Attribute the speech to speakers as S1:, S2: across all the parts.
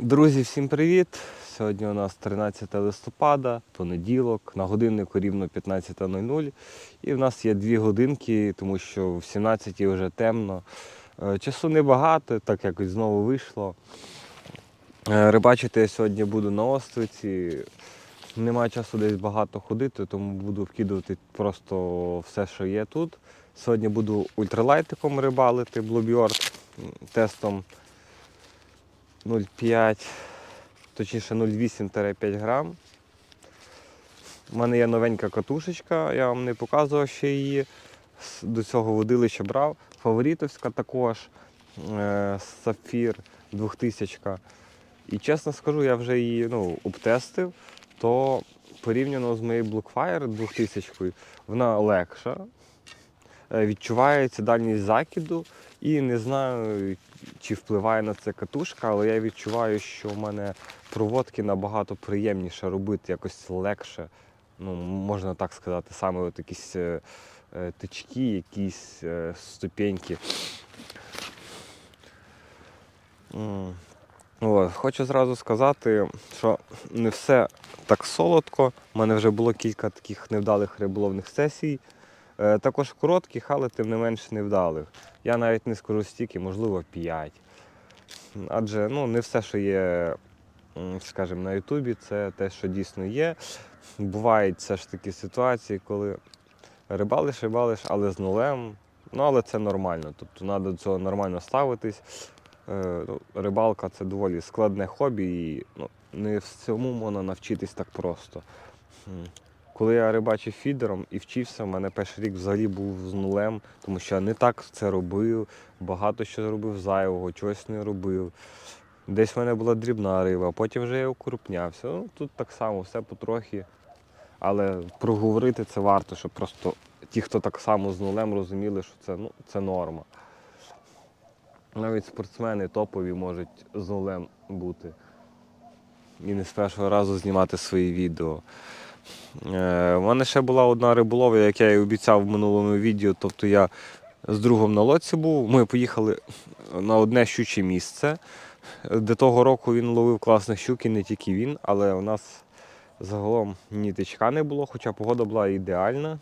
S1: Друзі, всім привіт! Сьогодні у нас 13 листопада, понеділок, на годиннику рівно 15.00. І в нас є дві годинки, тому що в 17 вже темно. Е, Часу небагато, так якось знову вийшло. Е, Рибачити я сьогодні буду на островці. Немає часу десь багато ходити, тому буду вкидувати просто все, що є тут. Сьогодні буду ультралайтиком рибалити, блобьорд тестом 0,5, точніше 0,8-5 грам. У мене є новенька катушечка, я вам не показував ще її. До цього водилища брав. Фаворитовська також, е, сапфір 2000. І чесно скажу, я вже її ну, обтестив, то порівняно з моєю Blockfire 2000 вона легша. Е, Відчувається дальність закиду і не знаю, чи впливає на це катушка, але я відчуваю, що в мене проводки набагато приємніше робити, якось легше. Ну, можна так сказати, саме от якісь е, е, тички, якісь е, ступеньки. М. От, хочу зразу сказати, що не все так солодко. У мене вже було кілька таких невдалих риболовних сесій. Е, Також коротких, але тим не менш невдалих. Я навіть не скажу стільки, можливо, 5. Адже ну, не все, що є, скажімо, на Ютубі, це те, що дійсно є. Бувають все ж таки ситуації, коли рибалиш, рибалиш, але з нулем. Ну, але це нормально. Тобто треба до цього нормально ставитись. Е, ну, Рибалка це доволі складне хобі, і ну, не всьому можна навчитись так просто. Коли я рибачив фідером і вчився, в мене перший рік взагалі був з нулем, тому що я не так це робив, багато що робив зайвого, чогось не робив. Десь в мене була дрібна риба, а потім вже я укрупнявся. Ну, тут так само, все потрохи. Але проговорити це варто, щоб просто ті, хто так само з нулем, розуміли, що це, ну, це норма. Навіть спортсмени топові можуть з нулем бути. І не з першого разу знімати свої відео. Е, У мене ще була одна риболова, як я і обіцяв в минулому відео. Тобто я з другом на лодці був. Ми поїхали на одне щуче місце. До того року він ловив класних щук, і не тільки він, але у нас загалом ні тичка не було, хоча погода була ідеальна.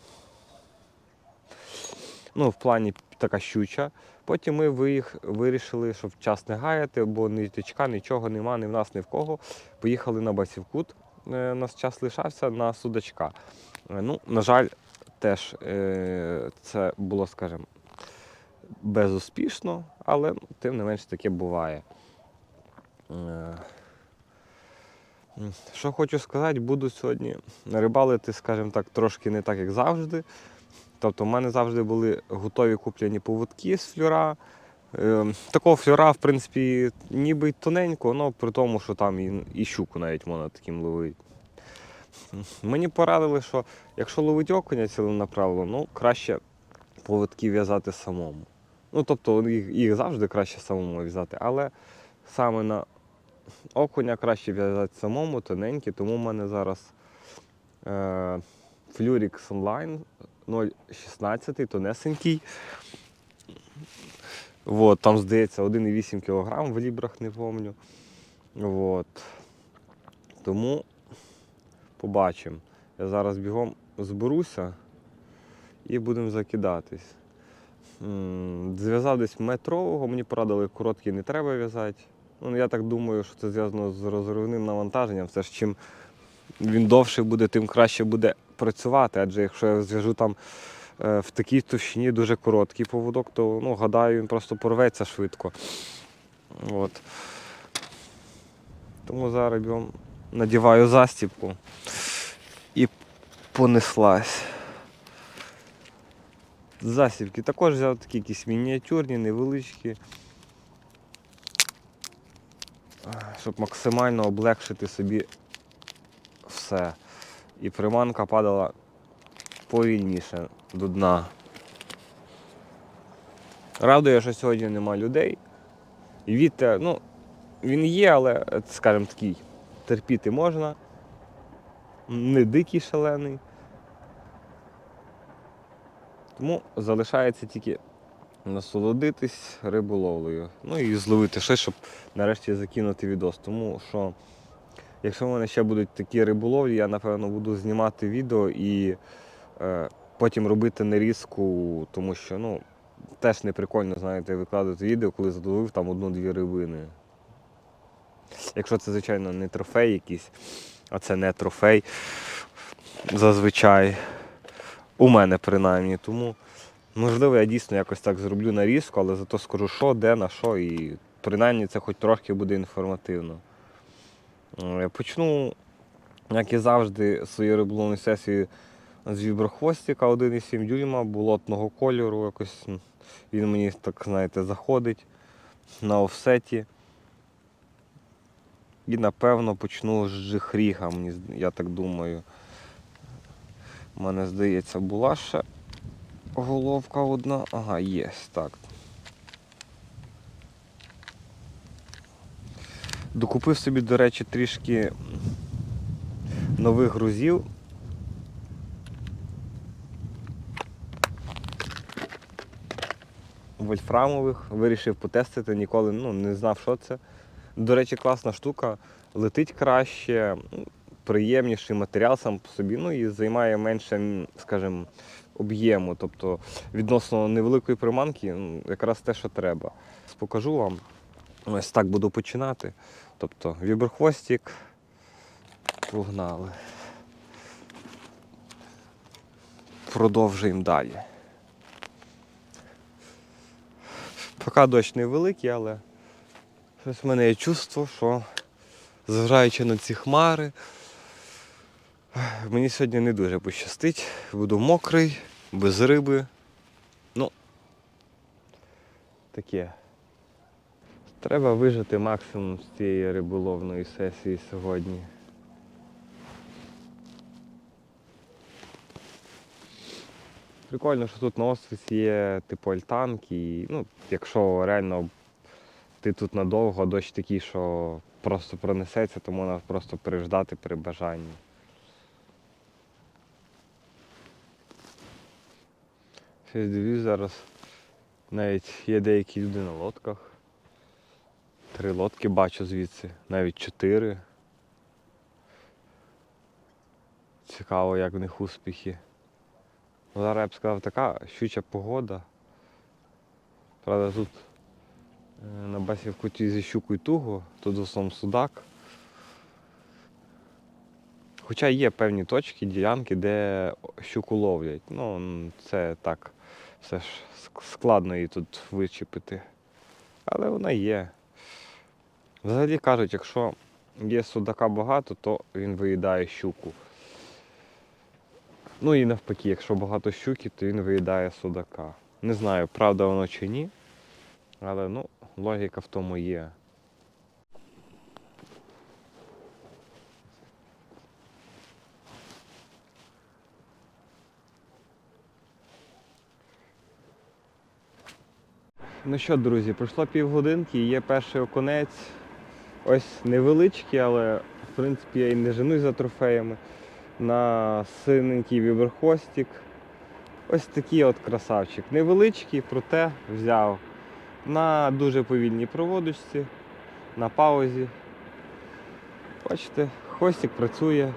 S1: Ну, в плані така щуча. Потім ми виїх, вирішили, щоб час не гаяти, бо ні тичка, нічого нема, ні в нас, ні в кого. Поїхали на Басівкут. Е, нас час лишався на судачка. Е, Ну, на жаль, теж е, це було, скажімо, безуспішно, але ну, тим не менш таке буває. Що хочу сказати, буду сьогодні рибалити, скажімо так, трошки не так, як завжди. Тобто в мене завжди були готові куплені поводки з флюра. Е, Такого флюра, в принципі, ніби тоненько, але при тому, що там і, і щуку навіть можна таким ловити. Мені порадили, що якщо ловить окуня ціленаправлено, ну краще поводки в'язати самому. Ну, тобто їх, їх завжди краще самому в'язати, але саме на окуня краще в'язати самому, тоненькі, тому в мене зараз е, Flurix Online 0,16, тонесенький. Вот, там, здається, 1,8 кг в лібрах, не пам'ятаю. Вот. Тому побачимо. Я зараз бігом зберуся і будемо закидатись. Зв'язав десь метрового, мені порадили, короткий не треба в'язати. Ну, я так думаю, що це зв'язано з розривним навантаженням. Все ж чим він довше буде, тим краще буде працювати. Адже якщо я зв'яжу там в такій товщині дуже короткий поводок, то ну, гадаю, він просто порветься швидко. От. Тому зараз бігом надіваю застіпку і понеслась. Засібки також взяв такі якісь мініатюрні, невеличкі. Щоб максимально облегшити собі все. І приманка падала повільніше до дна. Радує, що сьогодні нема людей. Вітер, ну, він є, але, скажімо такий, терпіти можна. Не дикий шалений. Тому залишається тільки насолодитись риболовлею. Ну і зловити щось, щоб нарешті закинути відос. Тому що, якщо в мене ще будуть такі риболовлі, я напевно буду знімати відео і потім робити нарізку, тому що ну, теж не прикольно, знаєте, викладати відео, коли задовив там одну-дві рибини. Якщо це, звичайно, не трофей якийсь, а це не трофей зазвичай. У мене принаймні. Тому, можливо, я дійсно якось так зроблю нарізку, але зато скажу, що, де, на що, і принаймні це хоч трохи буде інформативно. Е, Почну, як і завжди, свою риболовну сесію з віброхвостика 1,7 дюйма, болотного кольору. Якось він мені, так знаєте, заходить на офсеті. І напевно почну з жихріга, я так думаю. У мене, здається, була ще головка одна. Ага, є, так. Докупив собі, до речі, трішки нових грузів. Вольфрамових. Вирішив потестити, ніколи ну, не знав, що це. До речі, класна штука. Летить краще, приємніший матеріал сам по собі, ну і займає менше, скажімо, об'єму. Тобто відносно невеликої приманки, ну, якраз те, що треба. Покажу вам. Ось так буду починати. Тобто віберхвостик. Погнали. Продовжуємо далі. Поки дощ невеликий, але щось в мене є чувство, що зважаючи на ці хмари, мені сьогодні не дуже пощастить. Буду мокрий, без риби. Ну, таке. Треба вижити максимум з цієї риболовної сесії сьогодні. Прикольно, що тут на острові є типу альтанки. І, ну, якщо реально ти тут надовго, дощ такий, що просто пронесеться, то можна просто переждати при бажанні. Щось дивлюсь зараз. Навіть є деякі люди на лодках. Три лодки бачу звідси, навіть чотири. Цікаво, як в них успіхи. Ну, Зараз я б сказав, така щуча погода. Правда, тут е, на басі в куті зі щукою туго, тут в основному судак. Хоча є певні точки, ділянки, де щуку ловлять. Ну, це так, все ж складно її тут вичепити. Але вона є. Взагалі кажуть, якщо є судака багато, то він виїдає щуку. Ну і навпаки, якщо багато щуки, то він виїдає судака. Не знаю, правда воно чи ні, але ну, логіка в тому є. Ну що, друзі, пройшло півгодинки, є перший окунець. Ось невеличкий, але в принципі я і не женусь за трофеями. На синенький віберхвостик. Ось такий от красавчик. Невеличкий, проте взяв на дуже повільній проводочці, на паузі. Бачите, хвостик працює.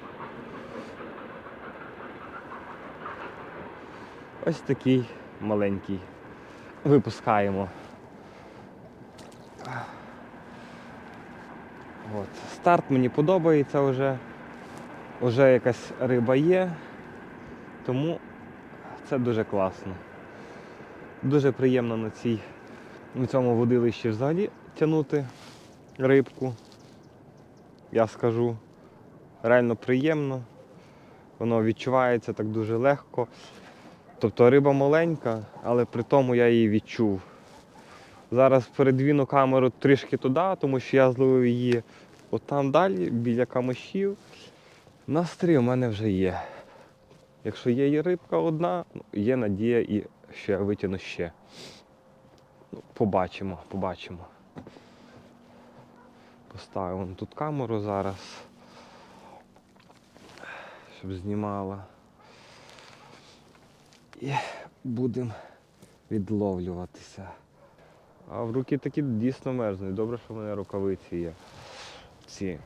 S1: Ось такий маленький. Випускаємо. От. Старт мені подобається вже. Вже якась риба є, тому це дуже класно. Дуже приємно на, цій, на цьому водилищі взагалі тягнути рибку. Я скажу. Реально приємно. Воно відчувається так дуже легко. Тобто риба маленька, але при тому я її відчув. Зараз передвіну камеру трішки туди, тому що я зловив її отам далі, біля камишів. Настрій у мене вже є. Якщо є і рибка одна, ну, є надія і ще витягну ще. Ну, побачимо, побачимо. Поставимо тут камеру зараз, щоб знімала. І будемо відловлюватися. А в руки такі дійсно мерзнуть. Добре, що в мене рукавиці є. Ці.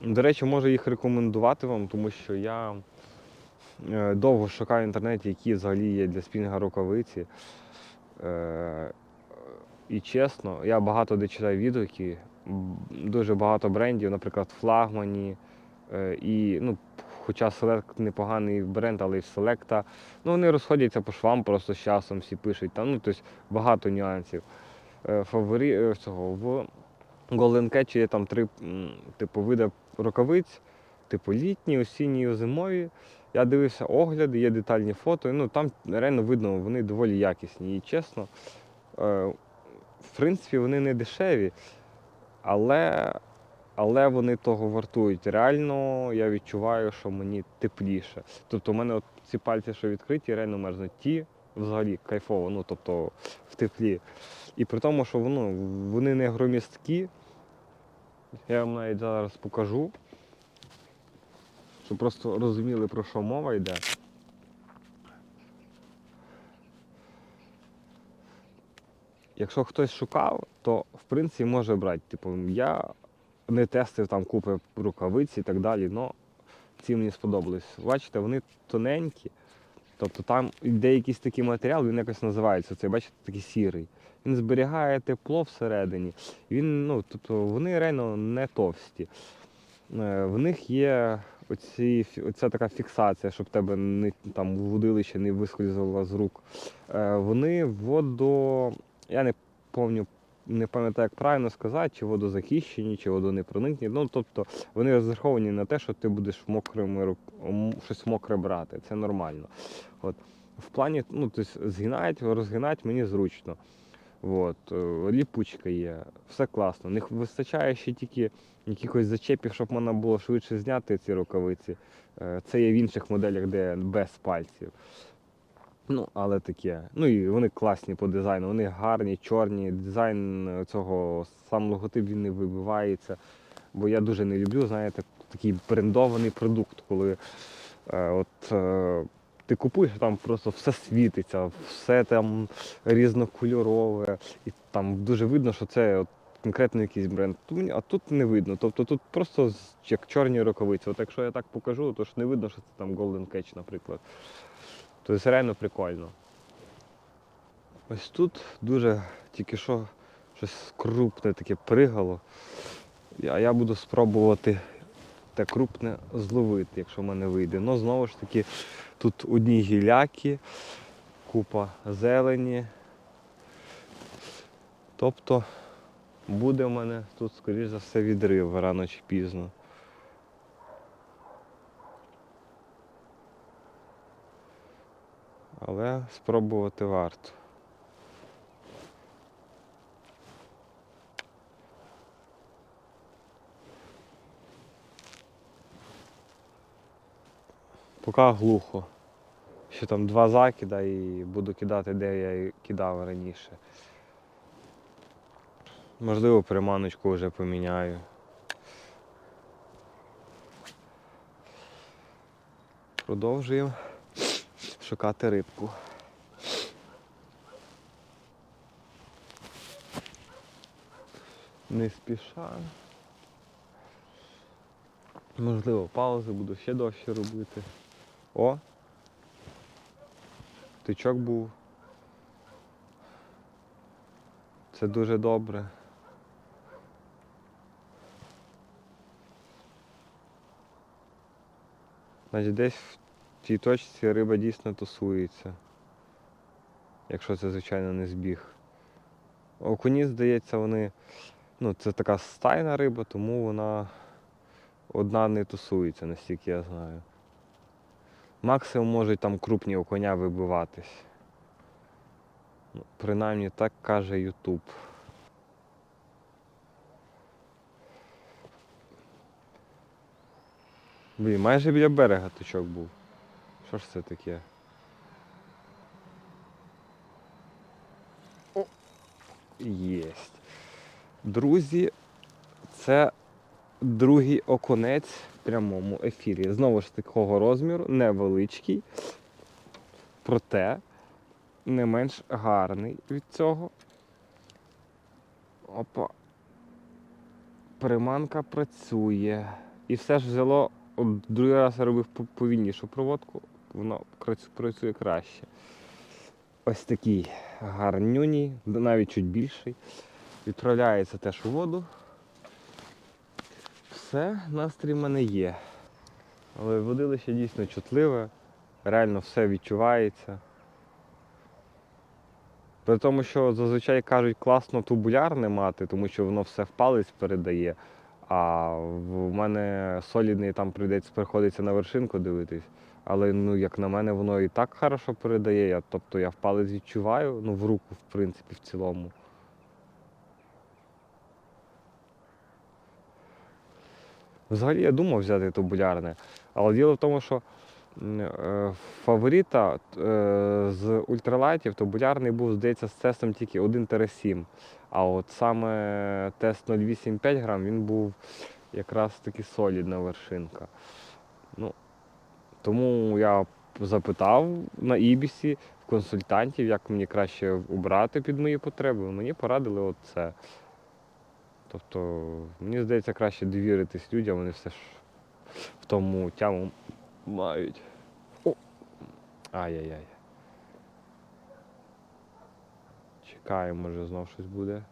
S1: До речі, можу їх рекомендувати вам, тому що я е, довго шукаю в інтернеті, які взагалі є для спінга рукавиці. Е, і чесно, я багато де читаю відгуки, дуже багато брендів, наприклад, флагмані. е, І, ну, хоча Select непоганий бренд, але в Selecta, ну, вони розходяться по швам просто з часом, всі пишуть. Там, ну, тобто багато нюансів. Фаворі е, цього, в Golden Catch є там три типу, види рукавиць, типу літні, осінні зимові. Я дивився огляди, є детальні фото, ну там реально видно, вони доволі якісні. І чесно, е, в принципі, вони не дешеві, але, але вони того вартують. Реально я відчуваю, що мені тепліше. Тобто, у мене от ці пальці, що відкриті, реально мерзнуть. Ті взагалі кайфово, ну тобто в теплі. І при тому, що воно, вони не громісткі. Я вам навіть зараз покажу, щоб просто розуміли, про що мова йде. Якщо хтось шукав, то в принципі може брати. Типу, я не тестив там купи рукавиць і так далі, але ці мені сподобались. Бачите, вони тоненькі. Тобто там йде якийсь такий матеріал, він якось називається. Це, бачите, такий сірий. Він зберігає тепло всередині. Він, ну, тобто вони реально не товсті. Е, В них є оці, оця така фіксація, щоб тебе не, там, вудилище не вискользувало з рук. Е, Вони водо. Я не пам'ятаю, не пам'ятаю, як правильно сказати, чи водозахищені, чи водонепроникні. Ну, тобто вони розраховані на те, що ти будеш мокрими щось мокре брати. Це нормально. От. В плані, ну, тобто, згинати, розгинати мені зручно. От. е, Ліпучка є, все класно. Не вистачає ще тільки якихось зачепів, щоб можна було швидше зняти ці рукавиці. Е, Це є в інших моделях, де без пальців. Ну, але таке. Ну і вони класні по дизайну, вони гарні, чорні. Дизайн е, цього, сам логотип він не вибивається. Бо я дуже не люблю, знаєте, такий брендований продукт, коли е, от, е, ти купуєш, там просто все світиться, все там різнокольорове. І там дуже видно, що це от, конкретно якийсь бренд. А тут не видно. Тобто тут просто як чорні рукавиці. От якщо я так покажу, то ж не видно, що це там Golden Catch, наприклад. Тобто реально прикольно. Ось тут дуже тільки що щось крупне таке пригало. А я буду спробувати те крупне зловити, якщо в мене вийде. Ну, знову ж таки, тут одні гіляки, купа зелені. Тобто буде в мене тут, скоріш за все, відрив рано чи пізно. Але спробувати варто. Поки глухо. Ще там два закида і буду кидати, де я кидав раніше. Можливо, приманочку вже поміняю. Продовжуємо шукати рибку. Не спіша. Можливо, паузи буду ще довше робити. О! Тичок був. Це дуже добре. Значить, десь в цій точці риба дійсно тусується. Якщо це, звичайно, не збіг. Окуні, здається, вони. Ну, це така стайна риба, тому вона одна не тусується, настільки я знаю. Максимум можуть там крупні окуня вибиватись. Ну, принаймні так каже Ютуб. Блін, майже біля берега тичок був. Що ж це таке? О! Єсть. Друзі, це другий окунець в прямому ефірі. Знову ж такого розміру, невеличкий. Проте не менш гарний від цього. Опа. Приманка працює. І все ж взяло, другий раз я робив повільнішу проводку, воно працює краще. Ось такий гарнюній, навіть чуть більший. Відправляється теж у воду. Все, настрій в мене є. Але водилище дійсно чутливе, реально все відчувається. При тому, що зазвичай кажуть, класно тубулярне мати, тому що воно все в палець передає. А в мене солідний там приходиться на вершинку дивитись. Але ну, як на мене, воно і так хорошо передає. Я, тобто я в палець відчуваю, ну в руку, в принципі, в цілому. Взагалі я думав взяти тубулярне, але діло в тому, що е, фаворита е, з ультралайтів тубулярний був, здається, з тестом тільки 1-7. А от саме тест 0,8-5 грам він був якраз таки солідна вершинка. Ну, тому я запитав на Ібісі в консультантів, як мені краще обрати під мої потреби. Мені порадили оце. Тобто, мені здається, краще довіритись людям, вони все ж в тому тяму мають. О! Ай-яй-яй. Чекаємо, може знов щось буде.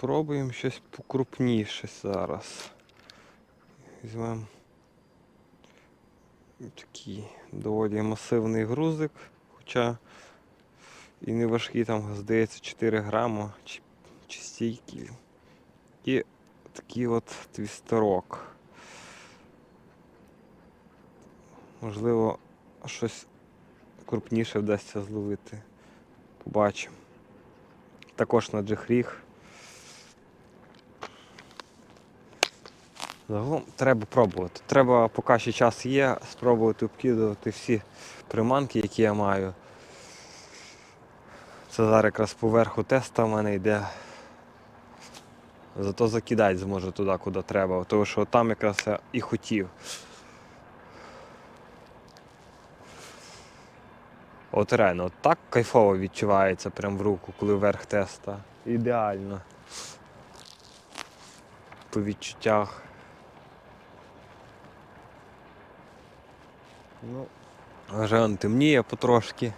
S1: Пробуємо щось покрупніше зараз. Візьмемо такий доволі масивний грузик, хоча і не важкий, там, здається, 4 грама чи, чи стільки. І такий от твістерок. Можливо, щось крупніше вдасться зловити. Побачимо. Також на джихріг. Загалом треба пробувати. Треба, поки ще час є, спробувати обкидувати всі приманки, які я маю. Це зараз якраз поверху теста в мене йде. Зато закидати зможу туди, куди треба, тому що там якраз я і хотів. От реально, от так кайфово відчувається прям в руку, коли верх теста. Ідеально. По відчуттях. Ну, вже темніє потрошки.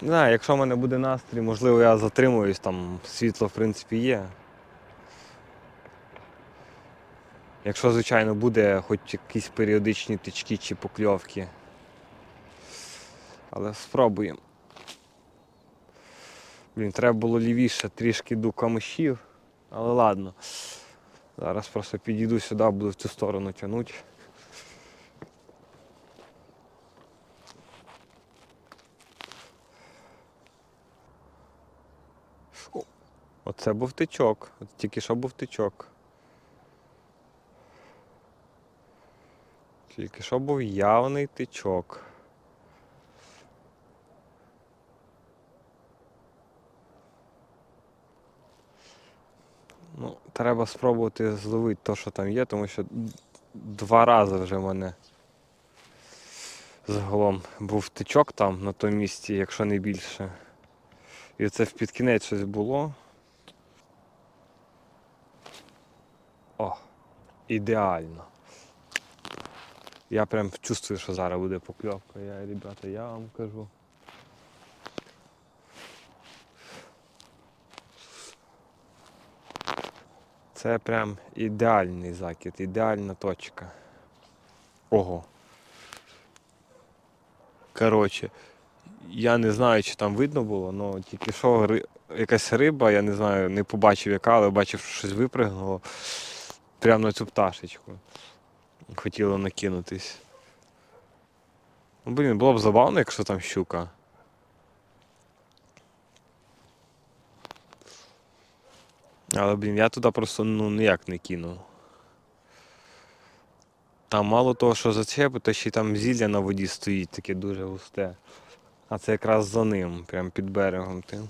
S1: Не знаю, якщо в мене буде настрій, можливо я затримуюсь, там світло в принципі є. Якщо, звичайно, буде хоч якісь періодичні тички чи покльовки. Але спробуємо. Блін, треба було лівіше трішки до камишів, але ладно. Зараз просто підійду сюди, буду в цю сторону тягнути. О, Оце був тичок. От тільки що був тичок. Тільки що був явний тичок. Ну, треба спробувати зловити те, що там є, тому що два рази вже в мене загалом був тичок там на тому місці, якщо не більше. І це в під кінець щось було. О, ідеально. Я прям чувствую, що зараз буде покльовка. Я, ребята, я вам кажу. Це прям ідеальний закид, ідеальна точка. Ого. Коротше, я не знаю, чи там видно було, але тільки що ри... якась риба, я не знаю, не побачив яка, але бачив, що щось випригнуло прямо на цю пташечку. Хотіло накинутись. Ну, блін, було б забавно, якщо там щука. Але, блін, я туди просто ну, ніяк не кинув. Там мало того, що зачепи, то ще й там зілля на воді стоїть, таке дуже густе. А це якраз за ним, прям під берегом тим.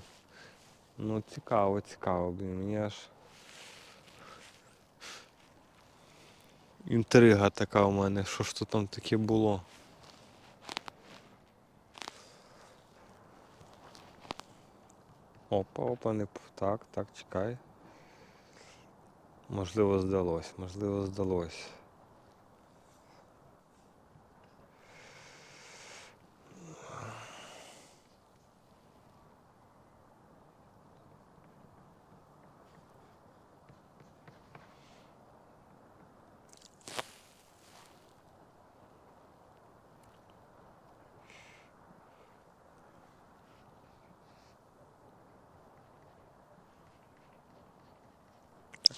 S1: Ну цікаво, цікаво, блін, мені аж. Інтрига така у мене, що ж то там таке було. Опа, опа, не так, так, чекай. Можливо, здалось, можливо, здалось.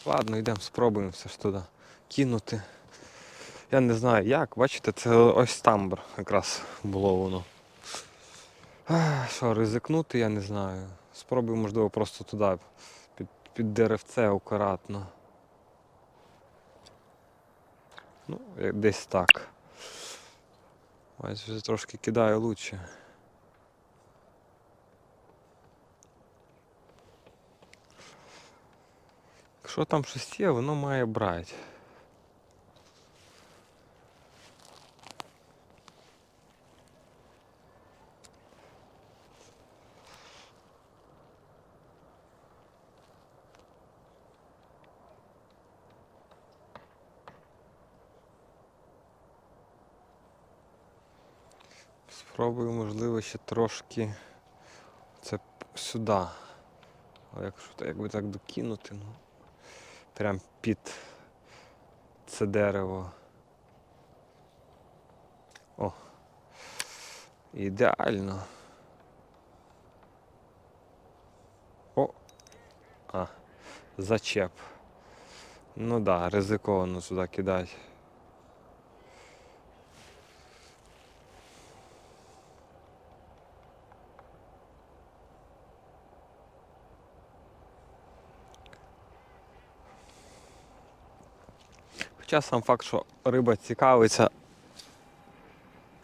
S1: Ладно, йдемо, спробуємо все ж туди кинути. Я не знаю як, бачите, це ось там бр- якраз було воно. Що, ризикнути, я не знаю. Спробую, можливо, просто туди, під, під деревце акуратно. Ну, десь так. Ось вже трошки кидаю лучше. Якщо там щось є, воно має брати. Спробую, можливо, ще трошки це сюди. Але якщо так- якби так докинути, ну. Прям під це дерево. О. Ідеально. О! А, зачеп. Ну да, ризиковано сюди кидати. Хоча сам факт, що риба цікавиться,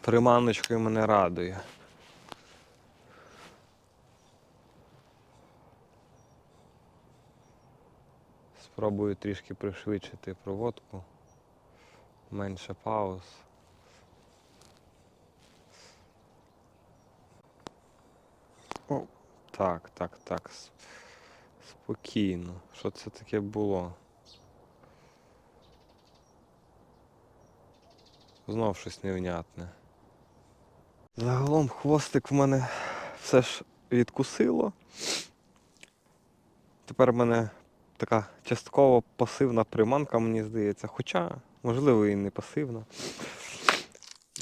S1: приманочкою мене радує. Спробую трішки пришвидшити проводку. Менше пауз. О, так, так, так. Спокійно. Що це таке було? Знов щось невнятне. Загалом хвостик в мене все ж відкусило. Тепер в мене така частково пасивна приманка, мені здається. Хоча, можливо, і не пасивна.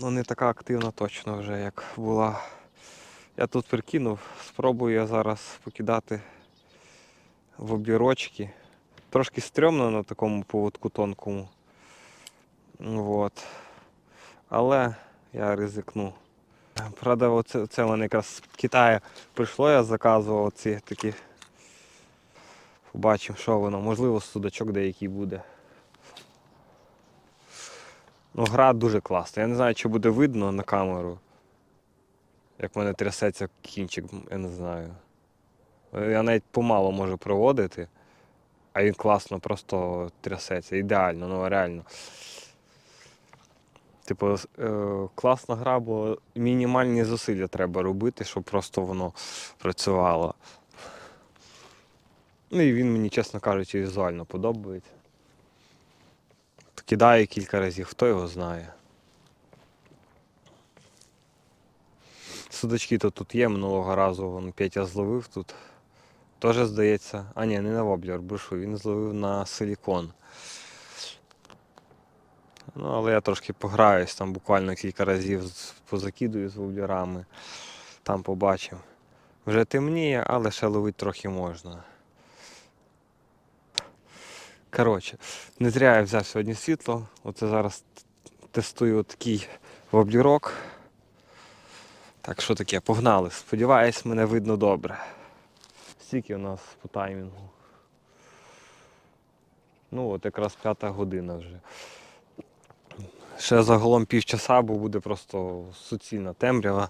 S1: Ну не така активна точно вже, як була. Я тут прикинув, спробую я зараз покидати в обірочки. Трошки стрьомно на такому поводку тонкому. Вот. Але я ризикну. Правда, оце, це в мене якраз з Китаю прийшло, я заказував ці такі. Побачимо, що воно. Можливо, судачок деякий буде. Ну, гра дуже класна. Я не знаю, чи буде видно на камеру. Як в мене трясеться кінчик, я не знаю. Я навіть помало можу проводити, а він класно просто трясеться. Ідеально, ну реально. Типу, е, класна гра, бо мінімальні зусилля треба робити, щоб просто воно працювало. Ну і він мені, чесно кажучи, візуально подобається. Кидає кілька разів, хто його знає. Судачки то тут є, минулого разу вон Петя зловив тут. Теж здається. А ні, не на воблер, брешу, він зловив на силікон. Ну, але я трошки пограюсь, там буквально кілька разів позакидую з воблерами. Там побачив. Вже темніє, але ще ловити трохи можна. Коротше, не зря я взяв сьогодні світло. Оце зараз тестую такий воблерок. Так, що таке? Погнали. Сподіваюсь, мене видно добре. Скільки у нас по таймінгу? Ну от якраз п'ята година вже. Ще загалом півчаса, бо буде просто суцільна темрява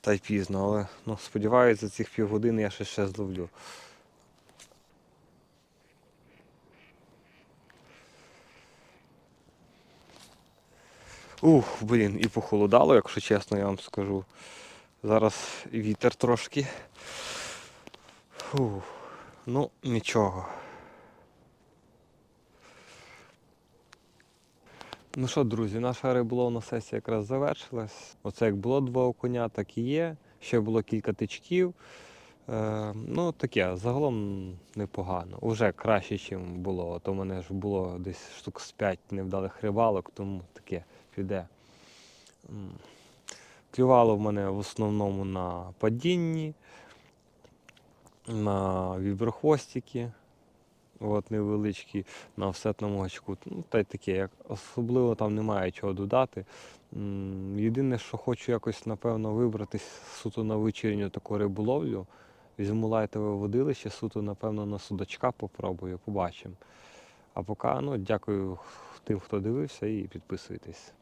S1: та й пізно, але ну, сподіваюся, за цих півгодини я ще ще зловлю. Ух, блін, і похолодало, якщо чесно, я вам скажу. Зараз вітер трошки. Фух. Ну, нічого. Ну що, друзі, наша риболовна сесія якраз завершилась. Оце як було два окуня, так і є. Ще було кілька тичків. Е, ну, таке, загалом непогано. Уже краще, ніж було. То в мене ж було десь штук з 5 невдалих рибалок, тому таке піде. Клювало в мене в основному на падінні, на віброхвостики, от невеличкі, на офсетному гачку. Ну, та й таке, як особливо там немає чого додати. Єдине, що хочу якось, напевно, вибратись суто на вечірню таку риболовлю. Візьму лайтове водилище, суто, напевно, на судачка попробую, побачимо. А поки, ну, дякую тим, хто дивився, і підписуйтесь.